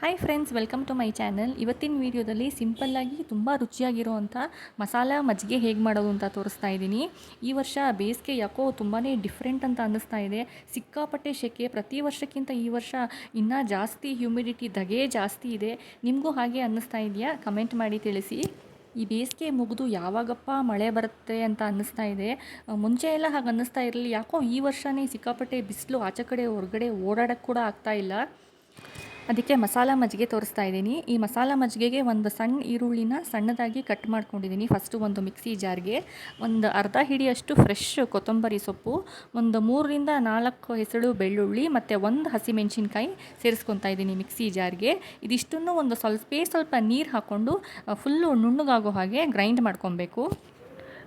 Hi friends welcome to my channel ಇವತ್ತಿನ ವೀಡಿಯೋದಲ್ಲಿ ಸಿಂಪಲ್ಲಾಗಿ ತುಂಬ ರುಚಿಯಾಗಿರುವಂಥ ಮಸಾಲ ಮಜ್ಜಿಗೆ ಹೇಗೆ ಮಾಡೋದು ಅಂತ ತೋರಿಸ್ತಾ ಇದ್ದೀನಿ. ಈ ವರ್ಷ ಬೇಸಿಗೆ ಯಾಕೋ ತುಂಬಾ ಡಿಫ್ರೆಂಟ್ ಅಂತ ಅನ್ನಿಸ್ತಾ ಇದೆ. ಸಿಕ್ಕಾಪಟ್ಟೆ ಶೆಕೆ, ಪ್ರತಿ ವರ್ಷಕ್ಕಿಂತ ಈ ವರ್ಷ ಇನ್ನೂ ಜಾಸ್ತಿ ಹ್ಯೂಮಿಡಿಟಿ ಧಗೆ ಜಾಸ್ತಿ ಇದೆ. ನಿಮಗೂ ಹಾಗೆ ಅನ್ನಿಸ್ತಾ ಇದೆಯಾ? ಕಮೆಂಟ್ ಮಾಡಿ ತಿಳಿಸಿ. ಈ ಬೇಸಿಗೆ ಮುಗಿದು ಯಾವಾಗಪ್ಪ ಮಳೆ ಬರುತ್ತೆ ಅಂತ ಅನ್ನಿಸ್ತಾ ಇದೆ. ಮುಂಚೆ ಎಲ್ಲ ಹಾಗೆ ಅನ್ನಿಸ್ತಾ ಇರಲಿಲ್ಲ. ಯಾಕೋ ಈ ವರ್ಷನೇ ಸಿಕ್ಕಾಪಟ್ಟೆ ಬಿಸಿಲು ಆಚೆ ಕಡೆ ಹೊರಗಡೆ ಓಡಾಡೋಕ್ಕೆ ಕೂಡ ಆಗ್ತಾ ಇಲ್ಲ. ಅದಕ್ಕೆ ಮಸಾಲ ಮಜ್ಜಿಗೆ ತೋರಿಸ್ತಾ ಇದ್ದೀನಿ. ಈ ಮಸಾಲ ಮಜ್ಜಿಗೆಗೆ ಒಂದು ಸಣ್ಣ ಈರುಳ್ಳಿನ ಸಣ್ಣದಾಗಿ ಕಟ್ ಮಾಡ್ಕೊಂಡಿದ್ದೀನಿ ಫಸ್ಟು ಒಂದು ಮಿಕ್ಸಿ ಜಾರ್ಗೆ. ಒಂದು ಅರ್ಧ ಹಿಡಿಯಷ್ಟು ಫ್ರೆಶ್ ಕೊತ್ತಂಬರಿ ಸೊಪ್ಪು, ಒಂದು ಮೂರರಿಂದ ನಾಲ್ಕು ಹೆಸಳು ಬೆಳ್ಳುಳ್ಳಿ ಮತ್ತು ಒಂದು ಹಸಿಮೆಣಸಿನ್ಕಾಯಿ ಸೇರಿಸ್ಕೊತಾ ಇದ್ದೀನಿ ಮಿಕ್ಸಿ ಜಾರ್ಗೆ. ಇದಿಷ್ಟನ್ನು ಒಂದು ಸ್ವಲ್ಪ ಸ್ವಲ್ಪ ನೀರು ಹಾಕ್ಕೊಂಡು ಫುಲ್ಲು ನುಣ್ಣಗಾಗೋ ಹಾಗೆ ಗ್ರೈಂಡ್ ಮಾಡ್ಕೊಬೇಕು.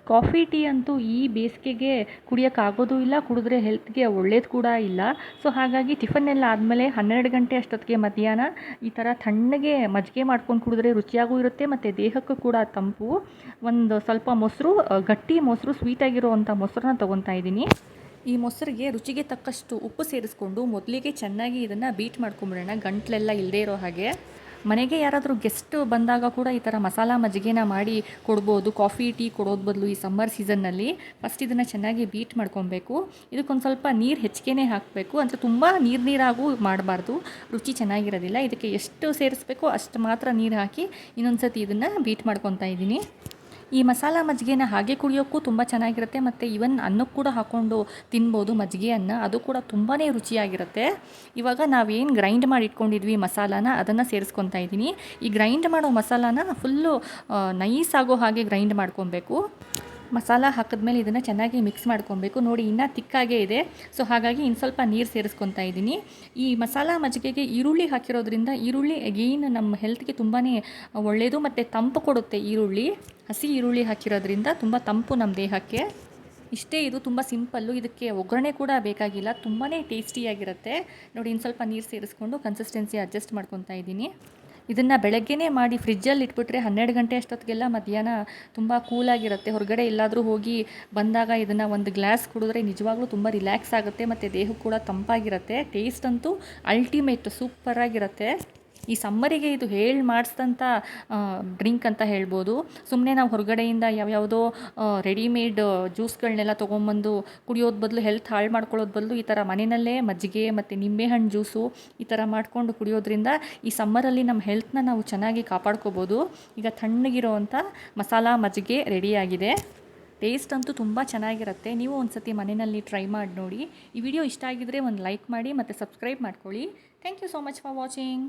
ಕಾಫಿ ಟೀ ಅಂತೂ ಈ ಬೇಸಿಗೆಗೆ ಕುಡಿಯೋಕ್ಕಾಗೋದು ಇಲ್ಲ, ಕುಡಿದ್ರೆ ಹೆಲ್ತ್ಗೆ ಒಳ್ಳೇದು ಕೂಡ ಇಲ್ಲ. ಸೊ ಹಾಗಾಗಿ ಟಿಫನ್ ಎಲ್ಲ ಆದಮೇಲೆ ಹನ್ನೆರಡು ಗಂಟೆ ಅಷ್ಟೊತ್ತಿಗೆ ಮಧ್ಯಾಹ್ನ ಈ ಥರ ತಣ್ಣಗೆ ಮಜ್ಜಿಗೆ ಮಾಡ್ಕೊಂಡು ಕುಡಿದ್ರೆ ರುಚಿಯಾಗೂ ಇರುತ್ತೆ, ಮತ್ತು ದೇಹಕ್ಕೂ ಕೂಡ ತಂಪು. ಒಂದು ಸ್ವಲ್ಪ ಮೊಸರು ಗಟ್ಟಿ ಮೊಸರು ಸ್ವೀಟಾಗಿರುವಂಥ ಮೊಸರನ್ನ ತೊಗೊತಾ ಇದ್ದೀನಿ. ಈ ಮೊಸರಿಗೆ ರುಚಿಗೆ ತಕ್ಕಷ್ಟು ಉಪ್ಪು ಸೇರಿಸ್ಕೊಂಡು ಮೊದಲಿಗೆ ಚೆನ್ನಾಗಿ ಇದನ್ನು ಬೀಟ್ ಮಾಡ್ಕೊಂಬಿಡೋಣ ಗಂಟ್ಲೆಲ್ಲ ಇಲ್ಲದೇ ಇರೋ ಹಾಗೆ. ಮನೆಗೆ ಯಾರಾದರೂ ಗೆಸ್ಟ್ ಬಂದಾಗ ಕೂಡ ಈ ಥರ ಮಸಾಲ ಮಜ್ಜಿಗೆನ ಮಾಡಿ ಕೊಡ್ಬೋದು. ಕಾಫಿ ಟೀ ಕೊಡೋದು ಬದಲು ಈ ಸಮ್ಮರ್ ಸೀಸನ್ನಲ್ಲಿ ಫಸ್ಟ್ ಇದನ್ನು ಚೆನ್ನಾಗಿ ಬೀಟ್ ಮಾಡ್ಕೊಬೇಕು. ಇದಕ್ಕೊಂದು ಸ್ವಲ್ಪ ನೀರು ಹೆಚ್ಚಿಗೆನೇ ಹಾಕಬೇಕು. ಅಂದರೆ ತುಂಬ ನೀರು ನೀರಾಗೂ ಮಾಡಬಾರ್ದು. ರುಚಿ ಚೆನ್ನಾಗಿರೋದಿಲ್ಲ. ಇದಕ್ಕೆ ಎಷ್ಟು ಸೇರಿಸ್ಬೇಕೋ ಅಷ್ಟು ಮಾತ್ರ ನೀರು ಹಾಕಿ ಇನ್ನೊಂದು ಸತಿ ಇದನ್ನು ಬೀಟ್ ಮಾಡ್ಕೊತಾ ಇದ್ದೀನಿ. ಈ ಮಸಾಲ ಮಜ್ಜಿಗೆನ ಹಾಗೆ ಕುಡಿಯೋಕ್ಕೂ ತುಂಬ ಚೆನ್ನಾಗಿರುತ್ತೆ. ಮತ್ತು ಇವನ್ ಅನ್ನಕ್ಕೆ ಕೂಡ ಹಾಕ್ಕೊಂಡು ತಿನ್ಬೋದು ಮಜ್ಜಿಗೆಯನ್ನು. ಅದು ಕೂಡ ತುಂಬಾ ರುಚಿಯಾಗಿರುತ್ತೆ. ಇವಾಗ ನಾವೇನು ಗ್ರೈಂಡ್ ಮಾಡಿ ಇಟ್ಕೊಂಡಿದ್ವಿ ಮಸಾಲಾನ, ಅದನ್ನು ಸೇರಿಸ್ಕೊತಾ ಇದ್ದೀನಿ. ಈ ಗ್ರೈಂಡ್ ಮಾಡೋ ಮಸಾಲಾನ ಫುಲ್ಲು ನೈಸ್ ಆಗೋ ಹಾಗೆ ಗ್ರೈಂಡ್ ಮಾಡ್ಕೊಬೇಕು. ಮಸಾಲ ಹಾಕಿದ್ಮೇಲೆ ಇದನ್ನು ಚೆನ್ನಾಗಿ ಮಿಕ್ಸ್ ಮಾಡ್ಕೊಬೇಕು. ನೋಡಿ, ಇನ್ನೂ ತಿಕ್ಕಾಗೇ ಇದೆ. ಸೊ ಹಾಗಾಗಿ ಇನ್ನು ಸ್ವಲ್ಪ ನೀರು ಸೇರಿಸ್ಕೊತಾ ಇದ್ದೀನಿ. ಈ ಮಸಾಲ ಮಜ್ಜಿಗೆಗೆ ಈರುಳ್ಳಿ ಹಾಕಿರೋದ್ರಿಂದ ಈರುಳ್ಳಿ ಅಗೇನ್ ನಮ್ಮ ಹೆಲ್ತ್ಗೆ ತುಂಬಾ ಒಳ್ಳೆಯದು ಮತ್ತು ತಂಪು ಕೊಡುತ್ತೆ ಈರುಳ್ಳಿ. ಹಸಿ ಈರುಳ್ಳಿ ಹಾಕಿರೋದ್ರಿಂದ ತುಂಬ ತಂಪು ನಮ್ಮ ದೇಹಕ್ಕೆ. ಇಷ್ಟೇ ಇದು ತುಂಬ ಸಿಂಪಲ್ಲು ಇದಕ್ಕೆ ಒಗ್ಗರಣೆ ಕೂಡ ಬೇಕಾಗಿಲ್ಲ. ತುಂಬಾ ಟೇಸ್ಟಿಯಾಗಿರುತ್ತೆ ನೋಡಿ ಇನ್ನು ಸ್ವಲ್ಪ ನೀರು ಸೇರಿಸ್ಕೊಂಡು ಕನ್ಸಿಸ್ಟೆನ್ಸಿ ಅಡ್ಜಸ್ಟ್ ಮಾಡ್ಕೊತಾ ಇದ್ದೀನಿ. ಇದನ್ನು ಬೆಳಗ್ಗೆನೇ ಮಾಡಿ ಫ್ರಿಜ್ಜಲ್ಲಿ ಇಟ್ಬಿಟ್ರೆ ಹನ್ನೆರಡು ಗಂಟೆ ಅಷ್ಟೊತ್ತಿಗೆಲ್ಲ ಮಧ್ಯಾಹ್ನ ತುಂಬ ಕೂಲಾಗಿರುತ್ತೆ ಹೊರಗಡೆ ಎಲ್ಲಾದರೂ ಹೋಗಿ ಬಂದಾಗ ಇದನ್ನು ಒಂದು ಗ್ಲಾಸ್ ಕುಡಿದ್ರೆ ನಿಜವಾಗ್ಲೂ ತುಂಬ ರಿಲ್ಯಾಕ್ಸ್ ಆಗುತ್ತೆ ಮತ್ತು ದೇಹಕ್ಕೆ ಕೂಡ ತಂಪಾಗಿರುತ್ತೆ. ಟೇಸ್ಟ್ ಅಂತೂ ಅಲ್ಟಿಮೇಟ್ ಸೂಪರಾಗಿರುತ್ತೆ ಈ ಸಮ್ಮರಿಗೆ ಇದು ಹೇಳಿ ಮಾಡಿಸಿದಂಥ ಡ್ರಿಂಕ್ ಅಂತ ಹೇಳ್ಬೋದು. ಸುಮ್ಮನೆ ನಾವು ಹೊರಗಡೆಯಿಂದ ಯಾವ್ಯಾವುದೋ ರೆಡಿಮೇಡ್ ಜ್ಯೂಸ್ಗಳನ್ನೆಲ್ಲ ತೊಗೊಂಬಂದು ಕುಡಿಯೋದು ಬದಲು, ಹೆಲ್ತ್ ಹಾಳು ಮಾಡ್ಕೊಳ್ಳೋದು ಬದಲು ಈ ಥರ ಮನೆಯಲ್ಲೇ ಮಜ್ಜಿಗೆ ಮತ್ತು ನಿಂಬೆಹಣ್ಣು ಜ್ಯೂಸು ಈ ಥರ ಮಾಡಿಕೊಂಡು ಕುಡಿಯೋದ್ರಿಂದ ಈ ಸಮ್ಮರಲ್ಲಿ ನಮ್ಮ ಹೆಲ್ತ್ನ ನಾವು ಚೆನ್ನಾಗಿ ಕಾಪಾಡ್ಕೋಬೋದು. ಈಗ ತಣ್ಣಗಿರೋವಂಥ ಮಸಾಲ ಮಜ್ಜಿಗೆ ರೆಡಿಯಾಗಿದೆ. ಟೇಸ್ಟ್ ಅಂತೂ ತುಂಬ ಚೆನ್ನಾಗಿರುತ್ತೆ. ನೀವು ಒಂದು ಸತಿ ಮನೆಯಲ್ಲಿ ಟ್ರೈ ಮಾಡಿ ನೋಡಿ. ಈ ವಿಡಿಯೋ ಇಷ್ಟ ಆಗಿದ್ರೆ ಒಂದು ಲೈಕ್ ಮಾಡಿ ಮತ್ತು ಸಬ್ಸ್ಕ್ರೈಬ್ ಮಾಡ್ಕೊಳ್ಳಿ. Thank you so much for watching.